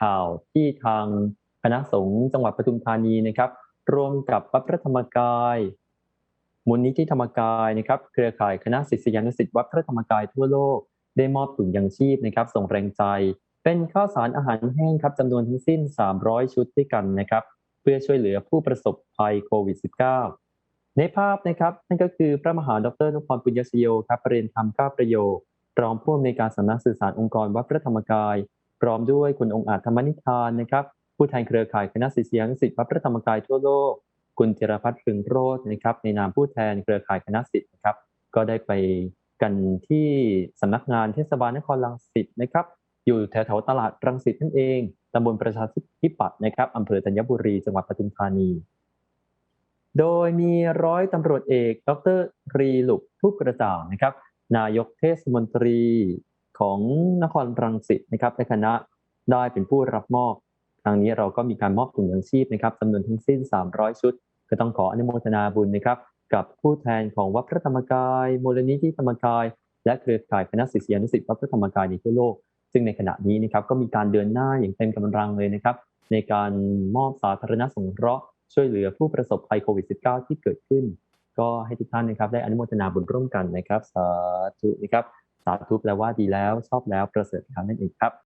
ข่าวที่ทางคณะสงฆ์จังหวัดปทุมธานีนะครับ ร่วมกับวัดพระธรรมกายมูลนิธิธรรมกายนะครับ เครือข่ายคณะศิษยานุศิษย์วัดพระธรรมกายทั่วโลกได้มอบถุงยังชีพนะครับ ส่งแรงใจ เป็นข้าวสารอาหารแห้งครับจำนวนทั้งสิ้น 300 ชุดด้วยกันนะครับ เพื่อช่วยเหลือผู้ประสบภัยโควิด -19 ในภาพนะครับ นั่นก็คือพระมหาดรนพรปุญญชโยครับประเรียนธรรมก้าประโยชน์รองผู้อำนวยการสำนักสื่อสารองค์กรวัดพระธรรมกาย พร้อมด้วยคุณองค์อาจธรรมนิทานนะครับผู้แทนเครือข่ายคณะศิษยานุศิษย์วัดพระธรรมกายทั่วโลก คุณเจรพัฒน์พึงโรจน์นะครับในนามผู้แทนเครือข่ายคณะศิษย์นะครับก็ได้ไปกันที่สำนักงานเทศบาลนครรังสิตนะครับอยู่แถวๆตลาดรังสิตนั่นเองตำบลประชาธิปัตย์นะครับอำเภอธัญบุรีจังหวัดปทุมธานี โดยมีร้อยตำรวจเอก ดรรีหลุกทุกกระจ่างนะครับนายกเทศมนตรี ของนครรังสิตนะครับในคณะได้เป็นผู้รับมอบครั้งนี้เราก็มีการมอบถุงยังชีพนะครับจำนวนทั้งสิ้น 300 ชุด ก็ต้องขออนุโมทนาบุญนะครับ กับผู้แทนของวัดพระธรรมกายมูลนิธิธรรมกาย และเครือข่ายคณะศิษยานุศิษย์วัดพระธรรมกายในทั่วโลก ซึ่งในขณะนี้นะครับก็มีการเดินหน้าอย่างเต็มกำลังเลยนะครับ ในการมอบสาธารณสงเคราะห์ช่วยเหลือผู้ประสบภัยโควิด -19 ที่เกิดขึ้น ก็ให้ทุกท่านนะครับได้อนุโมทนาบุญร่วมกันนะครับสาธุนะครับ สาธุแปลว่าดีแล้วชอบแล้วประเสริฐแล้วนั่นเองครับ